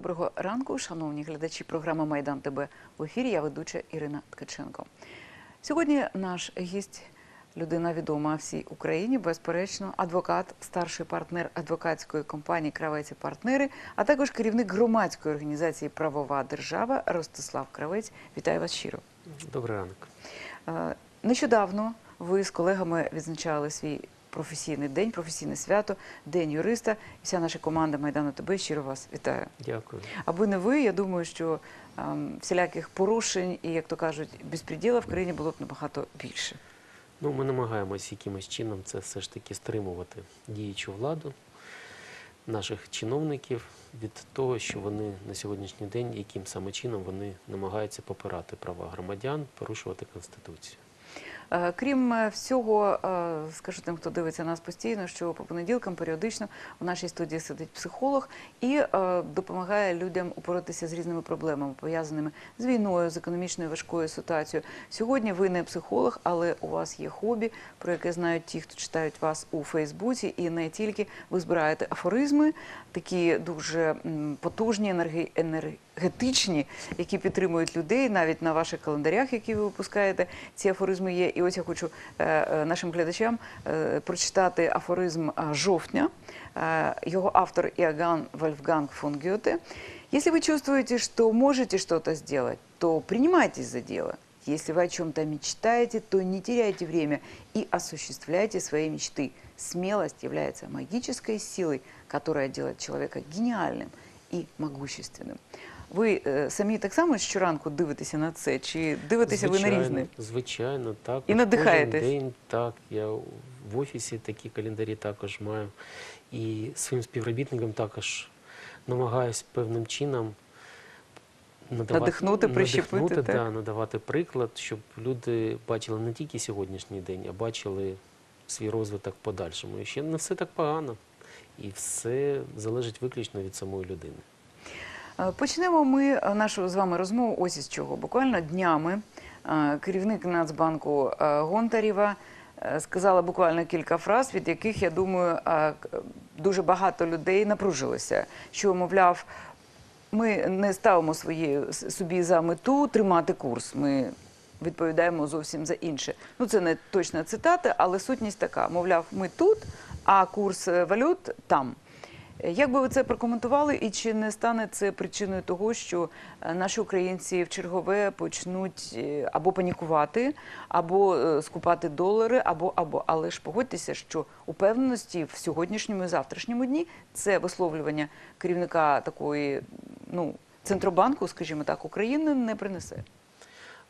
Доброго ранку, шановні глядачі програми Майдан ТБ в ефірі. Я ведуча Ірина Ткаченко. Сьогодні наш гість, людина відома всій Україні, безперечно, адвокат, старший партнер адвокатської компанії Кравець і партнери, а також керівник громадської організації Правова держава Ростислав Кравець. Вітаю вас щиро. Добрий ранок. Е, Нещодавно ви з колегами відзначали свій професійний день, професійне свято, День юриста. І вся наша команда Майдану ТБ щиро вас вітаю. Дякую. Аби не ви, я думаю, що ем, всіляких порушень і, як то кажуть, безпреділа в країні було б набагато більше. Ну, ми намагаємось якимось чином це все ж таки стримувати діючу владу наших чиновників від того, що вони на сьогоднішній день, яким саме чином вони намагаються попирати права громадян, порушувати конституцію. Е, Крім е, всього, е, скажу тим, хто дивиться нас постійно, що по понеділкам періодично у нашій студії сидить психолог і допомагає людям упоратися з різними проблемами, пов'язаними з війною, з економічною важкою ситуацією. Сьогодні ви не психолог, але у вас є хобі, про яке знають ті, хто читають вас у Фейсбуці, і не тільки ви збираєте афоризми, такі дуже потужні, енергетичні, які підтримують людей навіть на ваших календарях, які ви випускаєте. Ці афоризми є. Ось я хочу нашим глядачам прочитати афоризм жовтня. Е, Його автор Иоганн Вольфганг фон Гёте. Если вы чувствуете, что можете что-то сделать, то принимайтесь за дело. Если вы о чем-то мечтаете, то не теряйте время и осуществляйте свои мечты. Смелость является магической силой, которая делает человека гениальным и могущественным. Ви е, самі так само щоранку дивитеся на це, чи дивитеся ви на різне? Звичайно, так. І надихаєтесь? Кожен день, так. Я в офісі такі календарі також маю. І своїм співробітникам також намагаюсь певним чином надавати, Надихнути, прищепити, надихнути, так? да, надавати приклад, щоб люди бачили не тільки сьогоднішній день, а бачили свій розвиток в подальшому. І ще не все так погано. І все залежить виключно від самої людини. Е, Почнемо ми е, нашу з вами розмову ось із чого. Буквально днями е, керівник Нацбанку Гонтарєва сказала буквально кілька фраз, від яких, я думаю, дуже багато людей напружилося. Що, мовляв, ми не ставимо свої, собі за мету тримати курс. Ми відповідаємо зовсім за інше. Ну, це не точна цитата, але сутність така. Мовляв, ми тут, а курс валют там. Як би ви це прокоментували, і чи не стане це причиною того, що е, наші українці в чергове почнуть е, або панікувати, або е, скупати долари, або або але ж погодьтеся, що упевненості в сьогоднішньому і завтрашньому дні це висловлювання керівника такої ну центробанку, скажімо так, України не принесе.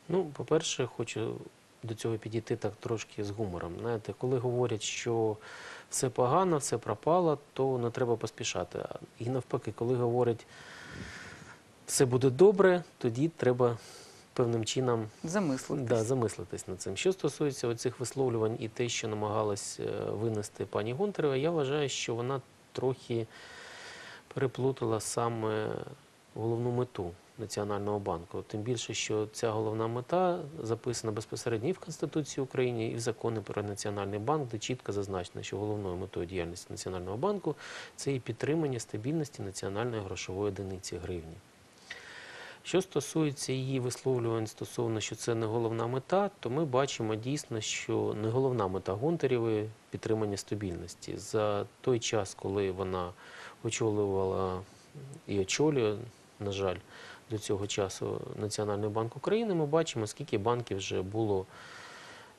Ну, по-перше, хочу до цього підійти так трошки з гумором. Знаєте, коли говорять, що все погано, все пропало, то не треба поспішати. І навпаки, коли говорять, все буде добре, тоді треба певним чином Замислитись. да, замислитись над цим. Що стосується оцих висловлювань і те, що намагалась е, винести пані Гонтарева, я вважаю, що вона трохи переплутала саме головну мету Національного банку. Тим більше, що ця головна мета записана безпосередньо і в Конституції України, і в закони про Національний банк, де чітко зазначено, що головною метою діяльності Національного банку це і підтримання стабільності національної грошової одиниці гривні. Що стосується її висловлювань стосовно, що це не головна мета, то ми бачимо дійсно, що не головна мета Гонтарєвої – підтримання стабільності. За той час, коли вона очолювала і очолює, на жаль, до цього часу Національний банк України, ми бачимо, скільки банків вже було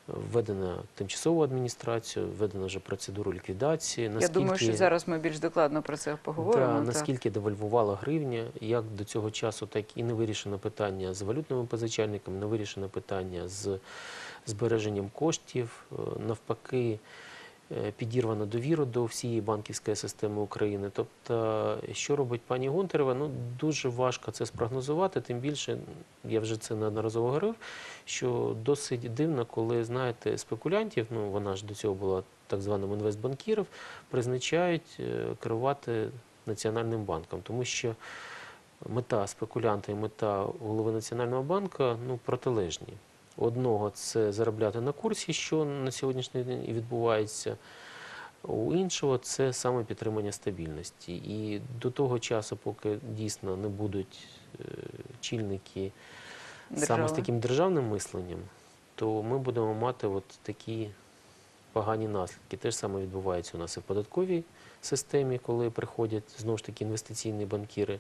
введено тимчасову адміністрацію, введено вже процедуру ліквідації. Я думаю, що зараз ми більш докладно про це поговоримо. Так. наскільки девальвувала гривня, як до цього часу, так і не вирішено питання з валютними позичальниками, не вирішено питання з збереженням коштів. Е, Навпаки, е, підірвано довіру до всієї банківської системи України. Тобто, що робить пані Гонтарева, ну дуже важко це спрогнозувати. Тим більше, я вже це неодноразово говорив, що досить дивно, коли знаєте, спекулянтів, ну вона ж до цього була так званим інвестбанкірів, призначають е, керувати Національним банком, тому що мета спекулянта і мета голови Національного банку ну, протилежні. Одного це заробляти на курсі, що на сьогоднішній день і відбувається. У іншого це саме підтримання стабільності. І до того часу, поки дійсно не будуть е, чільники саме з таким державним мисленням, то ми будемо мати от такі погані наслідки. Те ж саме відбувається у нас і в податковій системі, коли приходять знову ж таки інвестиційні банкіри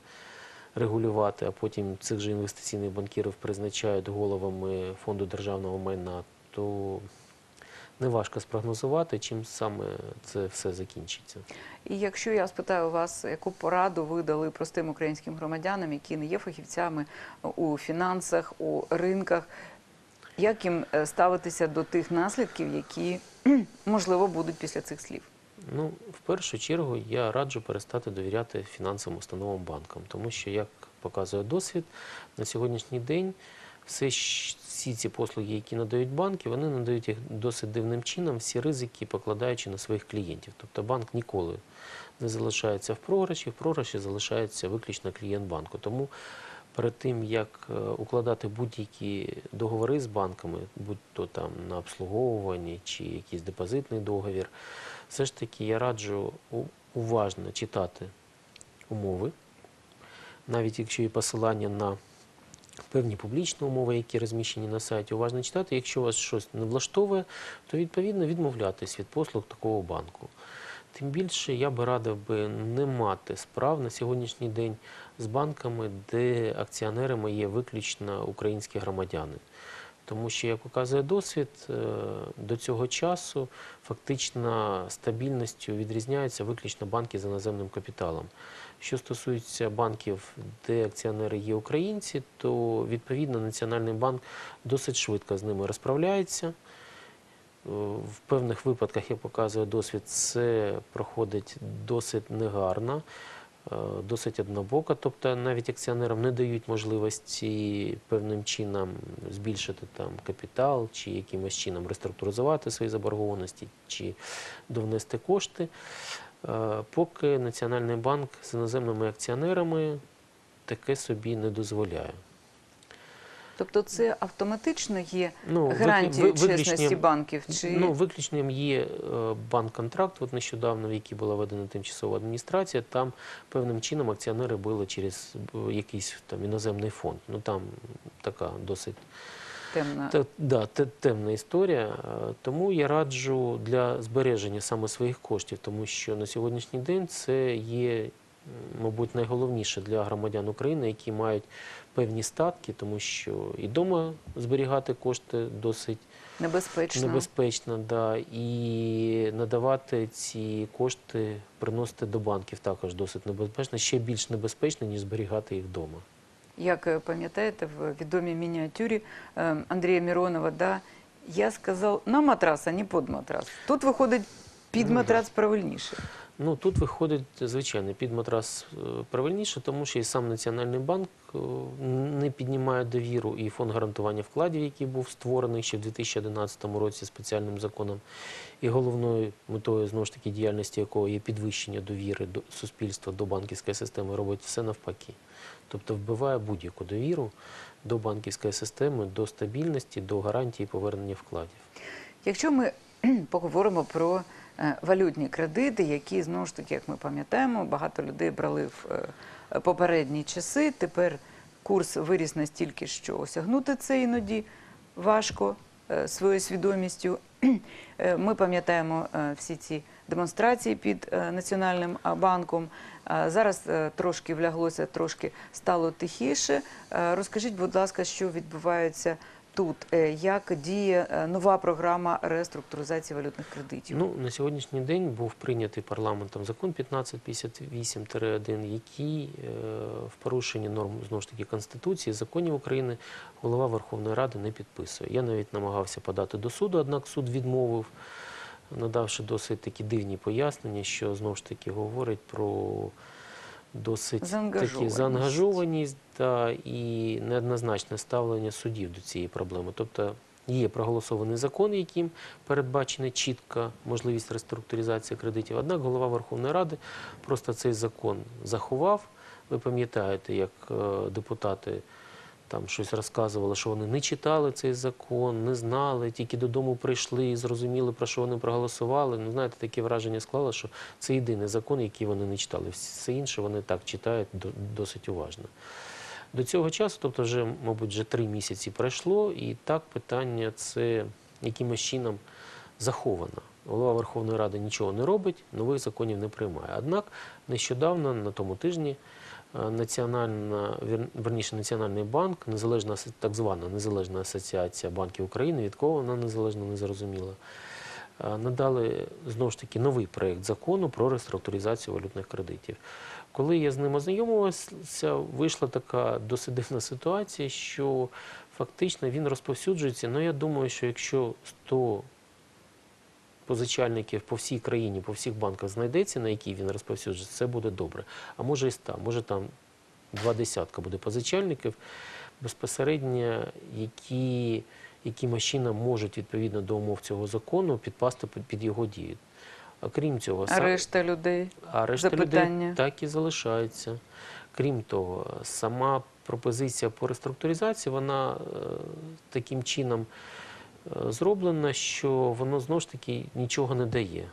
регулювати, а потім цих же інвестиційних банкірів призначають головами фонду державного майна, то неважко спрогнозувати, чим саме це все закінчиться. І якщо я спитаю вас, яку пораду ви дали простим українським громадянам, які не є фахівцями у фінансах, у ринках, як їм е, ставитися до тих наслідків, які можливо будуть після цих слів? Ну, в першу чергу я раджу перестати довіряти фінансовим установам банкам, тому що, як показує досвід, на сьогоднішній день все, всі ці послуги, які надають банки, вони надають їх досить дивним чином, всі ризики покладаючи на своїх клієнтів. Тобто банк ніколи не залишається в програші, в програші залишається виключно клієнт банку. Тому перед тим, як е, укладати будь-які договори з банками, будь то там на обслуговування чи якийсь депозитний договір, все ж таки я раджу уважно читати умови, навіть якщо є посилання на певні публічні умови, які розміщені на сайті, уважно читати. Якщо вас щось не влаштовує, то відповідно відмовлятись від послуг такого банку. Тим більше я би радив би не мати справ на сьогоднішній день з банками, де акціонерами є виключно українські громадяни. Тому що, як показує досвід, е, до цього часу фактично стабільністю відрізняються виключно банки з іноземним капіталом. Що стосується банків, де акціонери є українці, то відповідно Національний банк досить швидко з ними розправляється. Е, В певних випадках, як показує досвід, це проходить досить негарно, досить однобока, Тобто навіть акціонерам не дають можливості певним чином збільшити там капітал чи якимось чином реструктуризувати свої заборгованості чи довнести кошти. Е, Поки Національний банк з іноземними акціонерами таке собі не дозволяє. Тобто це автоматично є Ну, гарантією ви- чесності банків? Чи Ну, виключенням є е, банк-контракт, от нещодавно, в який була введена тимчасова адміністрація. Там певним чином акціонери були через е, якийсь там іноземний фонд. Ну там така досить темна? та, да, те- темна історія. Е, Тому я раджу для збереження саме своїх коштів, тому що на сьогоднішній день це є, мабуть, найголовніше для громадян України, які мають певні статки, тому що і вдома зберігати кошти досить Небезпечно. небезпечно, да, і надавати ці кошти, приносити до банків також досить небезпечно, ще більш небезпечно, ніж зберігати їх вдома. Як е, пам'ятаєте, в відомій мініатюрі е, Андрія Міронова, да, я сказав на матрас, а не під матрас. Тут виходить під Ну, матрас правильніше. Ну тут виходить звичайно під матрас е, правильніше, тому що і сам Національний банк е, не піднімає довіру, і фонд гарантування вкладів, який був створений ще в 2011 році спеціальним законом, і головною метою знову ж таки діяльності якого є підвищення довіри до суспільства до банківської системи, робить все навпаки. Тобто вбиває будь-яку довіру до банківської системи, до стабільності, до гарантії повернення вкладів. Якщо ми поговоримо про валютні кредити, які знову ж таки, як ми пам'ятаємо, багато людей брали в е, попередні часи. Тепер курс виріс настільки, що осягнути це іноді важко е, своєю свідомістю. Е, Ми пам'ятаємо е, всі ці демонстрації під е, Національним банком. Зараз е, трошки вляглося, трошки стало тихіше. Е, Розкажіть, будь ласка, що відбувається тут? Е, Як діє е, нова програма реструктуризації валютних кредитів? Ну, на сьогоднішній день був прийнятий парламентом закон 1558-1, який е, в порушенні норм знову ж таки Конституції, законів України, голова Верховної Ради не підписує. Я навіть намагався подати до суду, однак суд відмовив, надавши досить такі дивні пояснення, що знову ж таки говорить про досить такі Заангажованість. та, і неоднозначне ставлення судів до цієї проблеми. Тобто є проголосований закон, яким передбачена чітка можливість реструктуризації кредитів. Однак голова Верховної Ради просто цей закон заховав. Ви пам'ятаєте, як е, депутати там щось розказували, що вони не читали цей закон, не знали, тільки додому прийшли і зрозуміли, про що вони проголосували. Ну, знаєте, таке враження склало, що це єдиний закон, який вони не читали. Все інше вони так читають досить уважно. До цього часу, тобто вже, мабуть, вже три місяці пройшло, і так питання це якимось чином заховано. Голова Верховної Ради нічого не робить, нових законів не приймає. Однак нещодавно на тому тижні національна, вір- верніше, Національний банк, незалежна так звана Незалежна асоціація банків України, від кого вона незалежна, не зрозуміла, е, надали знову ж таки новий проєкт закону про реструктуризацію валютних кредитів. Коли я з ним ознайомився, вийшла така досить дивна ситуація, що фактично він розповсюджується. Ну, я думаю, що якщо 100 позичальників по всій країні, по всіх банках знайдеться, на які він розповсюджується, це буде добре. А може і 100, може там два десятка буде позичальників, безпосередньо які якимось чином можуть відповідно до умов цього закону підпасти під- його дію. А крім цього, А решта людей. а решта Запитання. людей так і залишаються. Крім того, сама пропозиція по реструктуризації, вона е, таким чином зроблена, що воно знову ж таки нічого не дає.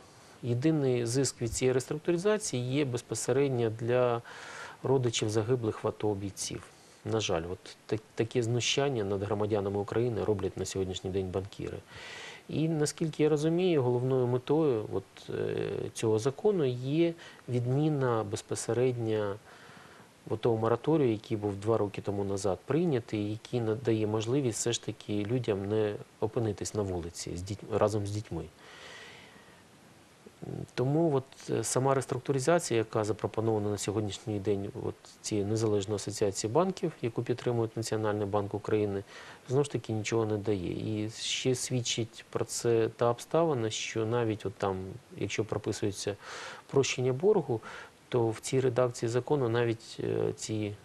Єдиний зиск від цієї реструктуризації є безпосередньо для родичів загиблих в АТО бійців. На жаль, от так- таке знущання над громадянами України роблять на сьогоднішній день банкіри. І наскільки я розумію, головною метою от, е, цього закону є відміна безпосередньо того мораторію, який був два роки тому назад прийнятий, який надає можливість все ж таки людям не опинитись на вулиці разом з дітьми. Тому е, сама реструктуризація, яка запропонована на сьогоднішній день от цієї незалежної асоціації банків, яку підтримує Національний банк України, знову ж таки нічого не дає. І ще свідчить про це та обставина, що навіть якщо прописується прощення боргу, то в цій редакції закону навіть е, ці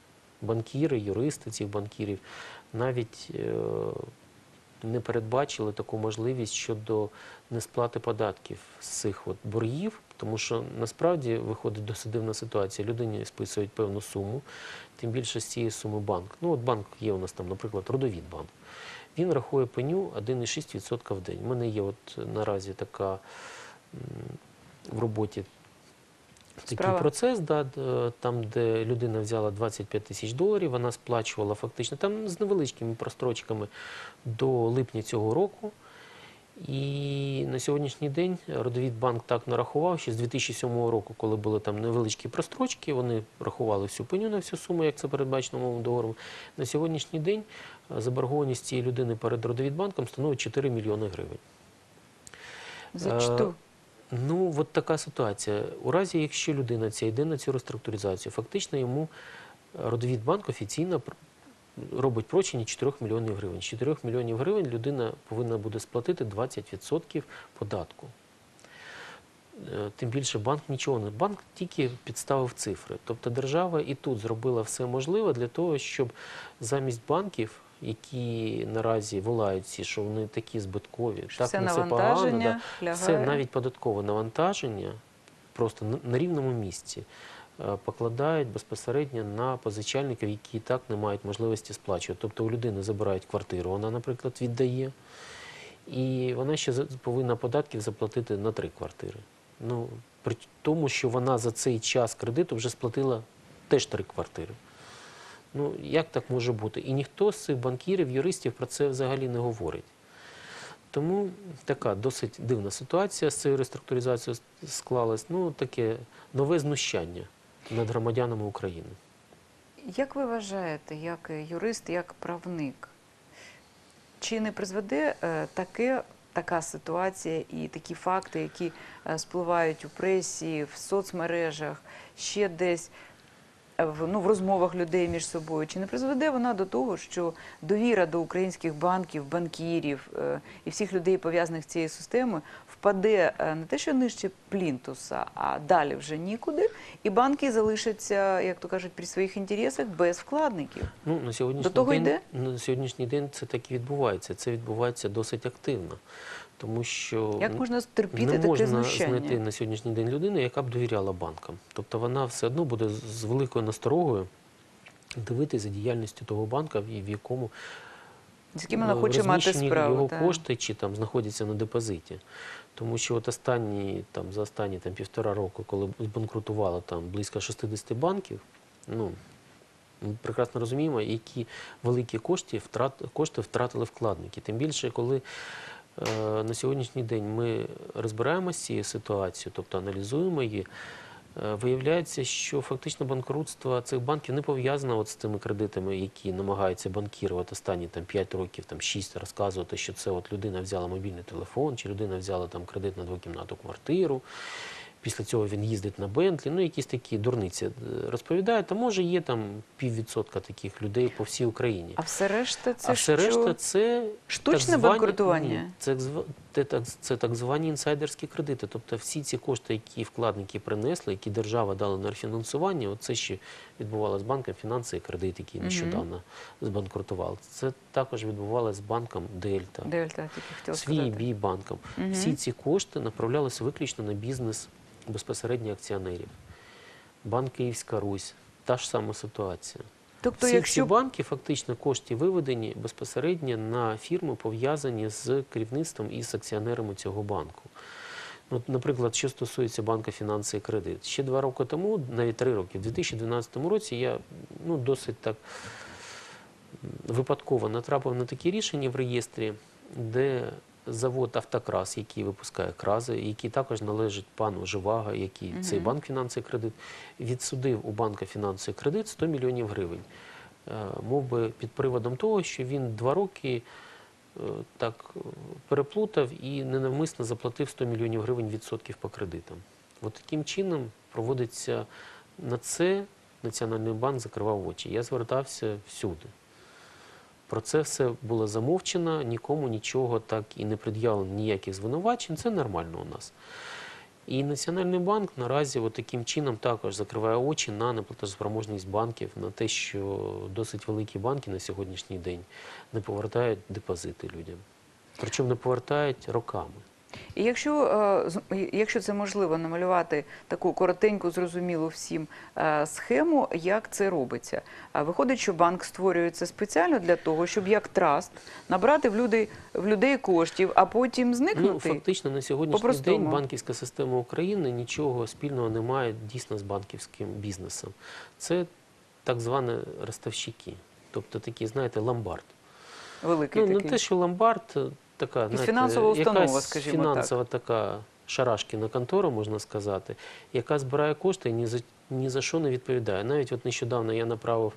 банкіри, юристи цих банкірів навіть е, не передбачили таку можливість щодо несплати податків з цих от боргів, тому що насправді виходить досить дивна ситуація. Людині списують певну суму, тим більше з цієї суми банк. Ну от банк є у нас там, наприклад, Родовід банк. Він рахує пеню 1,6% в день. У мене є от наразі така в роботі такий Справа. процес, да, там, де людина взяла 25 тисяч доларів, вона сплачувала фактично там з невеличкими прострочками до липня цього року. І на сьогоднішній день Родовідбанк так нарахував, що з 2007 року, коли були там невеличкі прострочки, вони рахували всю пеню на всю суму, як це передбачено мовим договором. На сьогоднішній день е, заборгованість цієї людини перед Родовідбанком становить 4 мільйони гривень. За що? Ну, от така ситуація. У разі, якщо людина ця йде на цю реструктуризацію, фактично йому е, Родовідбанк офіційно робить прочені 4 мільйонів гривень. З 4 мільйонів гривень людина повинна буде сплатити 20% податку. Е, Тим більше банк нічого не банк тільки підставив цифри. Тобто держава і тут зробила все можливе для того, щоб замість банків, які наразі волають всі, що вони такі збиткові, Що так все не все погано, да, лягає. навіть податкове навантаження просто на- на рівному місці е, покладають безпосередньо на позичальників, які і так не мають можливості сплачувати. Тобто у людини забирають квартиру, вона, наприклад, віддає, і вона ще за- повинна податків заплатити на три квартири. Ну, при тому, що вона за цей час кредиту вже сплатила теж три квартири. Ну, як так може бути? І ніхто з цих банкірів, юристів про це взагалі не говорить. Тому така досить дивна ситуація з цією реструктуризацією склалась. Ну, таке нове знущання над громадянами України. Як ви вважаєте, як юрист, як правник, чи не призведе е, таке, така ситуація і такі факти, які е, спливають у пресі, в соцмережах, ще десь в, ну, в розмовах людей між собою, чи не призведе вона до того, що довіра до українських банків, банкірів е, і всіх людей, пов'язаних з цією системою, впаде е, не те, що нижче плінтуса, а далі вже нікуди, і банки залишаться, як то кажуть, при своїх інтересах без вкладників. Ну, на сьогоднішній До того день, йде? На сьогоднішній день це так і відбувається. Це відбувається досить активно. Тому що Як можна терпіти не таке можна знущання? знайти на сьогоднішній день людину, яка б довіряла банкам. Тобто вона все одно буде з- великою насторогою дивитися за діяльністю того банка, в якому З яким вона е, хоче мати справу. його так. кошти чи там знаходяться на депозиті. Тому що от останні, там, за останні там, півтора року, коли збанкрутувало там, близько 60 банків, ну, ми прекрасно розуміємо, які великі кошти, втрат, кошти втратили вкладники. Тим більше, коли на сьогоднішній день ми розбираємося з цією ситуацією, тобто аналізуємо її, е, виявляється, що фактично банкрутство цих банків не пов'язано з тими кредитами, які намагаються банкірувати останні там, 5 років, там, 6 розказувати, що це от людина взяла мобільний телефон, чи людина взяла там, кредит на двокімнатну квартиру. Після цього він їздить на Бентлі, ну якісь такі дурниці е, розповідають. А може є там піввідсотка таких людей по всій Україні. А все решта це а все що? решта це Штучне так звані- банкрутування? Це, це, так, це так звані інсайдерські кредити. Тобто всі ці кошти, які вкладники принесли, які держава дала на рефінансування, оце ще відбувалося з банком фінанси і кредит, який нещодавно збанкрутував. Це також відбувалося з банком Дельта. Дельта, тільки хотіла Свій сказати. бій банком. Всі ці кошти направлялися виключно на бізнес безпосередньо акціонерів. Банк Київська Русь, та ж сама ситуація. Тобто, Всі ці банки фактично кошти виведені безпосередньо на фірми, пов'язані з керівництвом і з акціонерами цього банку. Ну, от, наприклад, що стосується банка фінанси і кредит. Ще два роки тому, навіть три роки, в 2012 році я ну, досить так випадково натрапив на такі рішення в реєстрі, де завод Автокрас, який випускає крази, який також належить пану Живага, який цей банк фінанси і кредит, відсудив у банка фінанси і кредит 100 мільйонів гривень. Е, Мов би під приводом того, що він два роки е, так переплутав і ненавмисно заплатив 100 мільйонів гривень відсотків по кредитам. От таким чином проводиться на це Національний банк закривав очі. Я звертався всюди. Про це все було замовчено, нікому нічого так і не пред'явлено ніяких звинувачень. Це нормально у нас. І Національний банк наразі таким чином також закриває очі на неплатоспроможність банків, на те, що досить великі банки на сьогоднішній день не повертають депозити людям. Причому не повертають роками. І якщо, е, якщо це можливо намалювати таку коротеньку, зрозумілу всім е, схему, як це робиться. Виходить, що банк створюється спеціально для того, щоб як траст набрати в людей, в людей коштів, а потім Ну, зникнути. фактично на сьогоднішній По-простому. день банківська система України нічого спільного не має дійсно з банківським бізнесом. Це так звані ростовщики, тобто такі, знаєте, ломбард. Великий Ну, не те, що ломбард, така знаєте, фінансова установа, якась скажімо фінансова така шарашкіна контора, можна сказати, яка збирає кошти і ні за, ні за що не відповідає. Навіть от нещодавно я направив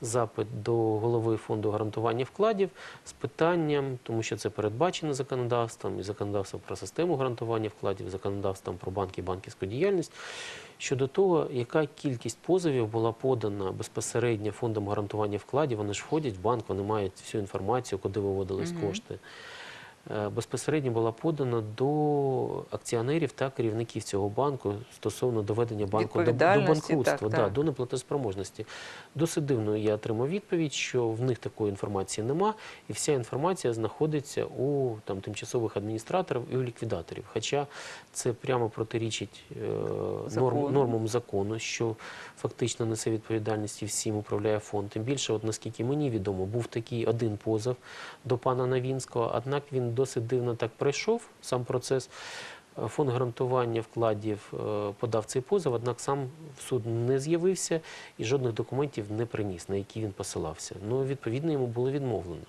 запит до голови фонду гарантування вкладів з питанням, тому що це передбачено законодавством, і законодавством про систему гарантування вкладів, законодавством про банки і банківську діяльність. Щодо того, яка кількість позовів була подана безпосередньо фондом гарантування вкладів, вони ж входять в банк, вони мають всю інформацію, куди виводились Мгм. кошти. Е, Безпосередньо була подана до акціонерів та керівників цього банку стосовно доведення банку до, до банкрутства, так, да, до неплатоспроможності. Досить дивно я отримав відповідь, що в них такої інформації нема, і вся інформація знаходиться у там, тимчасових адміністраторів і у ліквідаторів. Хоча це прямо протирічить е, норм, нормам закону, що фактично несе відповідальність і всім управляє фонд. Тим більше, от наскільки мені відомо, був такий один позов до пана Новінського, однак він досить дивно так пройшов сам процес. Фонд гарантування вкладів е, подав цей позов, однак сам в суд не з'явився і жодних документів не приніс, на які він посилався. Ну, відповідно, йому було відмовлено.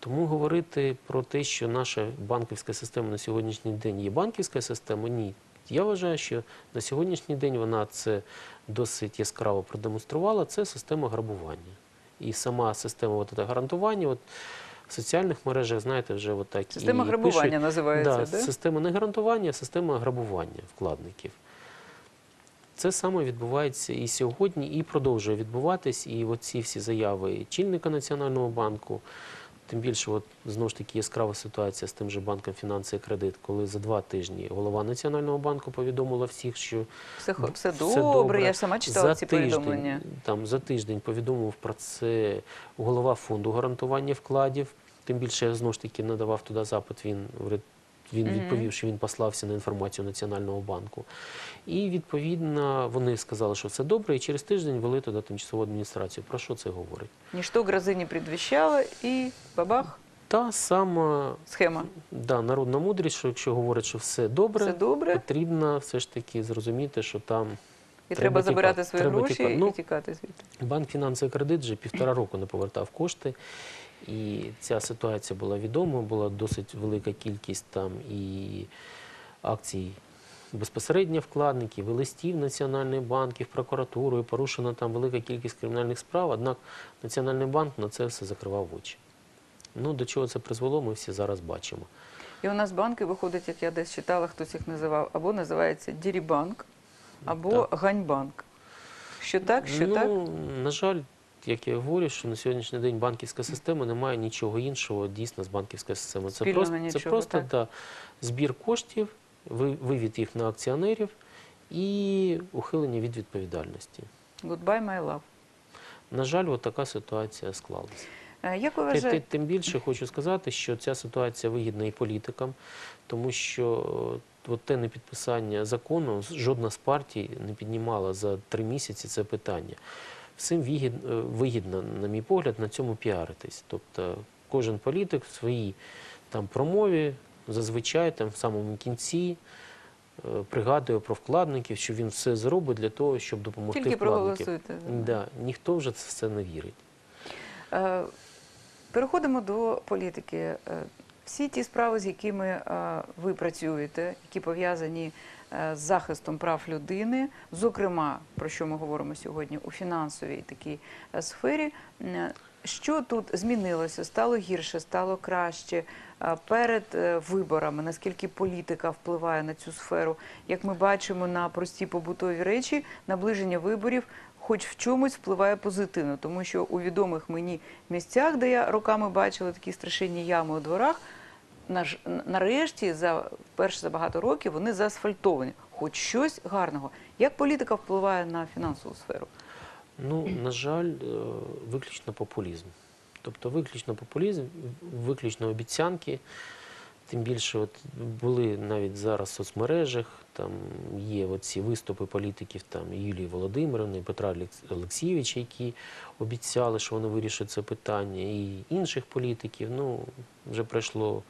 Тому говорити про те, що наша банківська система на сьогоднішній день є банківська система, ні. Я вважаю, що на сьогоднішній день вона це досить яскраво продемонструвала. Це система грабування. І сама система от, гарантування. От, соціальних мережах, знаєте, вже от так Система і грабування пишуть, називається, да, да? Система не гарантування, а система грабування вкладників. Це саме відбувається і сьогодні, і продовжує відбуватись. І оці всі заяви чільника Національного банку, тим більше, от, знову ж таки, яскрава ситуація з тим же банком фінанси і кредит, коли за два тижні голова Національного банку повідомила всіх, що Все, все, все добре, добре. я ж сама читала за ці тиждень, повідомлення. Там, за тиждень повідомив про це голова фонду гарантування вкладів. Тим більше я знову ж таки надавав туди запит, він він відповів, що він послався на інформацію Національного банку. І відповідно вони сказали, що це добре, і через тиждень ввели туди тимчасову адміністрацію. Про що це говорить? Ніщо грози не предвіщало і бабах, Та сама схема. да, народна мудрість, що якщо говорять, що все добре, Все добре, потрібно все ж таки зрозуміти, що там і треба треба забирати тікати, свої треба гроші тікати. і Ну, тікати звідти. банк фінансовий кредит вже півтора року не повертав кошти. І ця ситуація була відома, була досить велика кількість там і акцій безпосередньо вкладників, і листів в Національний банк, і в прокуратуру, і порушена там велика кількість кримінальних справ. Однак Національний банк на це все закривав очі. Ну, до чого це призвело, ми всі зараз бачимо. І у нас банки виходять, як я десь читала, хтось їх називав, або називається Дірібанк, або Ганьбанк. Що так, що ну, так? На жаль, як я говорю, що на сьогоднішній день банківська система не має нічого іншого дійсно з банківської системи. Це Спільного просто, це просто так. да, збір коштів, вивід їх на акціонерів і ухилення від відповідальності. Goodbye, my love. На жаль, от така ситуація склалася. Е, Як ви вважаєте? Тим більше хочу сказати, що ця ситуація вигідна і політикам, тому що е, от те непідписання закону жодна з партій не піднімала за три місяці це питання. Всім е, вигідно, на мій погляд, на цьому піаритись. Тобто кожен політик в своїй там промові зазвичай там в самому кінці е, пригадує про вкладників, що він все зробить для того, щоб допомогти Тільки вкладникам. проголосуйте. Да, ніхто вже це все не вірить. Е, Переходимо до політики. Всі ті справи, з якими ви працюєте, які пов'язані з захистом прав людини, зокрема, про що ми говоримо сьогодні у фінансовій такій е, сфері, е, що тут змінилося? Стало гірше, стало краще Е, перед е, виборами? Наскільки політика впливає на цю сферу? Як ми бачимо на прості побутові речі, наближення виборів хоч в чомусь впливає позитивно, тому що у відомих мені місцях, де я роками бачила такі страшенні ями у дворах, нарешті, за вперше за багато років, вони заасфальтовані. Хоч щось гарного. Як політика впливає на фінансову сферу? Ну, на жаль, е, виключно популізм. Тобто виключно популізм, виключно обіцянки. Тим більше от були навіть зараз в соцмережах, там є оці виступи політиків там, Юлії Володимирівни, Петра Олексійовича, які обіцяли, що вони вирішать це питання, і інших політиків. Ну, вже пройшло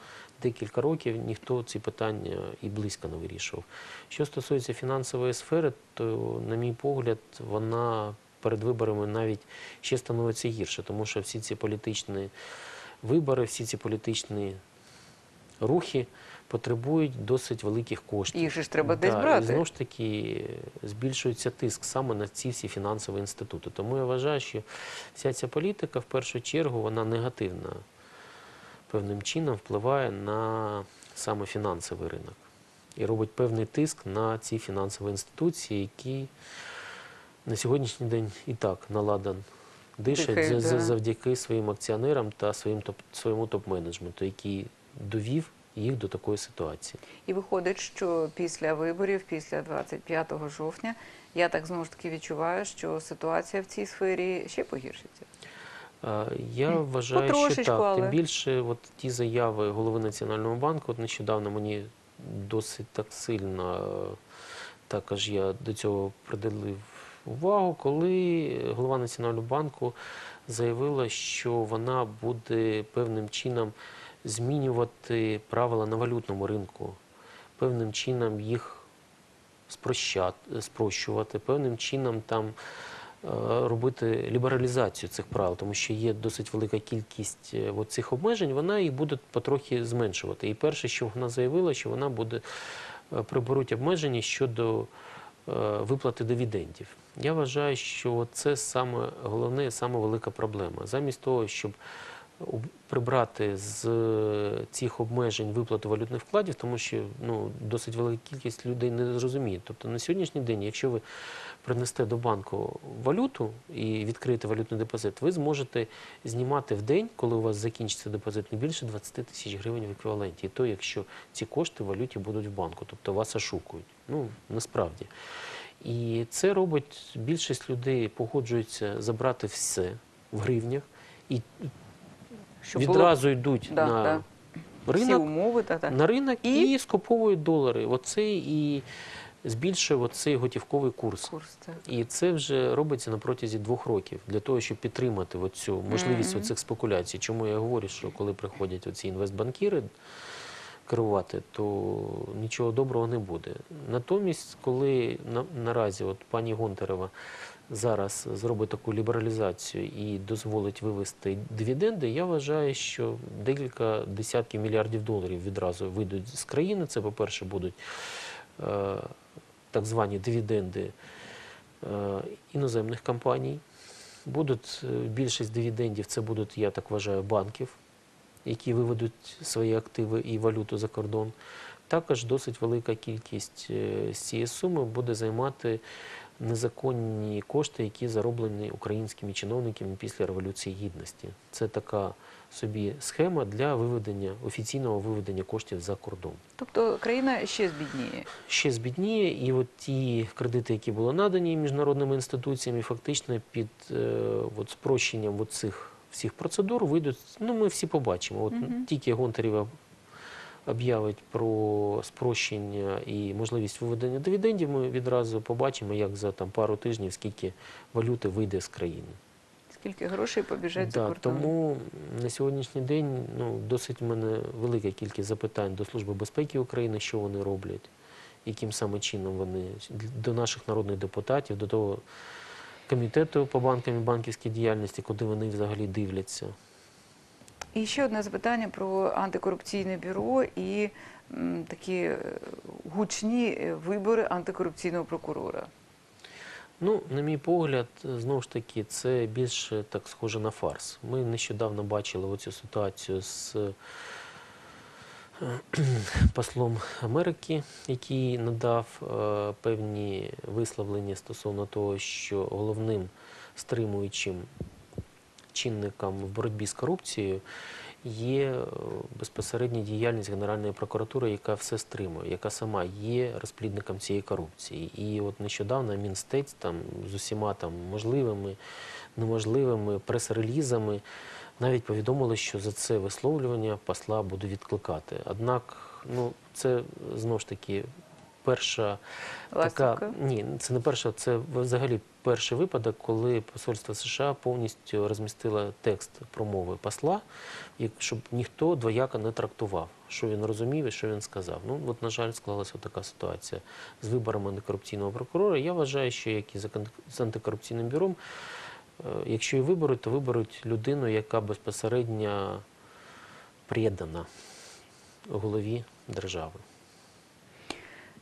декілька років, ніхто ці питання і близько не вирішував. Що стосується фінансової сфери, то, на мій погляд, вона перед виборами навіть ще становиться гірше, тому що всі ці політичні вибори, всі ці політичні рухи потребують досить великих коштів. Їх же ж треба десь Да, брати. І знову ж таки збільшується тиск саме на ці всі фінансові інститути. Тому я вважаю, що вся ця політика в першу чергу вона негативна певним чином впливає на саме фінансовий ринок і робить певний тиск на ці фінансові інституції, які на сьогоднішній день і так наладан дишать за- да. завдяки своїм акціонерам та своїм топ, своєму топ-менеджменту, який довів їх до такої ситуації. І виходить, що після виборів, після 25 жовтня, я так знову ж таки відчуваю, що ситуація в цій сфері ще погіршиться. Е, Я вважаю, що так. але. Тим більше, от ті заяви голови Національного банку, от нещодавно мені досить так сильно, е, також я до цього приділив увагу, коли голова Національного банку заявила, що вона буде певним чином змінювати правила на валютному ринку, певним чином їх спрощувати, певним чином там е, робити лібералізацію цих правил, тому що є досить велика кількість е, цих обмежень, вона їх буде потрохи зменшувати. І перше, що вона заявила, що вона буде е, приберуть обмеження щодо виплати дивідендів. Я вважаю, що це саме головне, саме велика проблема. Замість того, щоб прибрати з е, цих обмежень виплату валютних вкладів, тому що ну, досить велика кількість людей не зрозуміє. Тобто на сьогоднішній день, якщо ви принесете до банку валюту і відкриєте валютний депозит, ви зможете знімати в день, коли у вас закінчиться депозит, не більше 20 тисяч гривень в еквіваленті. І то, якщо ці кошти в валюті будуть в банку, тобто вас ошукують. Ну, насправді. І це робить більшість людей погоджуються забрати все в гривнях і Щоб було- відразу йдуть Да, на да. всі Ринок умови. Та, та. на ринок І? і, скуповують долари. Оце і збільшує оцей готівковий курс. Курс, так. І це вже робиться на протязі двох років для того, щоб підтримати оцю можливість Мгм. оцих спекуляцій. Чому я говорю, що коли приходять оці інвестбанкіри керувати, то нічого доброго не буде. Натомість, коли на, наразі от пані Гонтарева зараз зробить таку лібералізацію і дозволить вивести дивіденди, я вважаю, що декілька десятків мільярдів доларів відразу вийдуть з країни. Це, по-перше, будуть е, так звані дивіденди е, іноземних компаній. Будуть е, більшість дивідендів, це будуть, я так вважаю, банків, які виведуть свої активи і валюту за кордон. Також досить велика кількість з цієї суми буде займати незаконні кошти, які зароблені українськими чиновниками після Революції Гідності. Це така собі схема для виведення офіційного виведення коштів за кордон. Тобто країна ще збідніє. Ще збідніє, і от ті кредити, які були надані міжнародними інституціями, фактично під е, от спрощенням от цих всіх процедур вийдуть. Ну, ми всі побачимо. От Мгм. тільки Гонтарєва об'явить про спрощення і можливість виведення дивідендів, ми відразу побачимо, як за там пару тижнів скільки валюти вийде з країни. Скільки грошей побіжать за Да, кордон. тому на сьогоднішній день ну, досить в мене велика кількість запитань до Служби безпеки України, що вони роблять, яким саме чином вони до наших народних депутатів, до того комітету по банкам і банківській діяльності, куди вони взагалі дивляться. І ще одне запитання про антикорупційне бюро і такі е, гучні е, вибори антикорупційного прокурора. Ну, на мій погляд, знову ж таки, це більше так схоже на фарс. Ми нещодавно бачили оцю ситуацію з е, послом Америки, який надав певні висловлення стосовно того, що головним стримуючим чинником в боротьбі з корупцією є е, безпосередня діяльність Генеральної прокуратури, яка все стримує, яка сама є розплідником цієї корупції. І от нещодавно Мінстець там з усіма там можливими, неможливими прес-релізами навіть повідомили, що за це висловлювання посла буде відкликати. Однак, ну це знову ж таки перша така ні, це не перша, це взагалі перший випадок, коли посольство США повністю розмістило текст промови посла, щоб ніхто двояко не трактував, що він розумів і що він сказав. Ну от на жаль, склалася така ситуація з вибором антикорупційного прокурора. Я вважаю, що як і з антикорупційним бюром, е, якщо і виберуть, то виберуть людину, яка безпосередньо придана голові держави.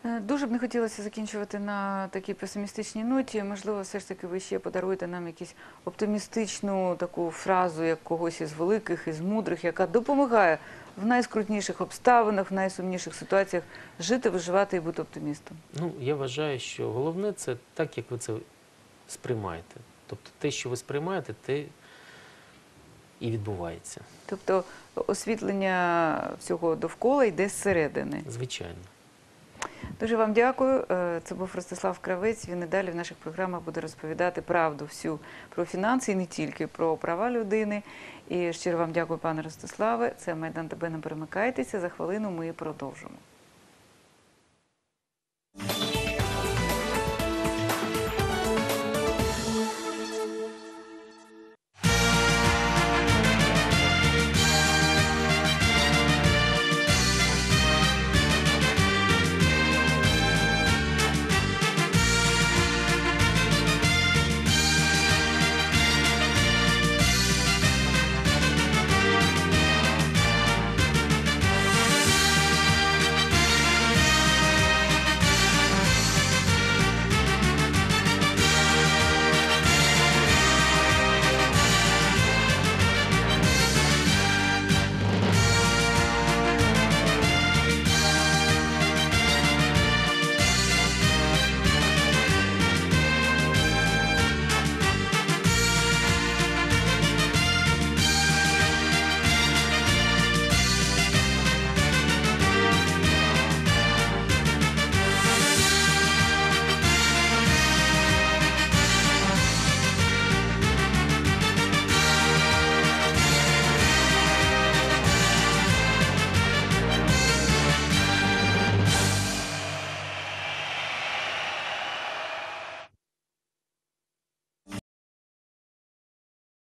Е, Дуже б не хотілося закінчувати на такій песимістичній ноті. Можливо, все ж таки ви ще подаруєте нам якусь оптимістичну таку фразу, як когось із великих, із мудрих, яка допомагає в найскрутніших обставинах, в найсумніших ситуаціях жити, виживати і бути оптимістом. Ну, я вважаю, що головне це так, як ви це сприймаєте. Тобто те, що ви сприймаєте, те і відбувається. Тобто освітлення всього довкола йде зсередини. Звичайно. Дуже вам дякую. Е, Це був Ростислав Кравець. Він і далі в наших програмах буде розповідати правду всю про фінанси і не тільки про права людини. І щиро вам дякую, пане Ростиславе. Це Майдан ТБ не перемикайтеся. За хвилину ми продовжимо.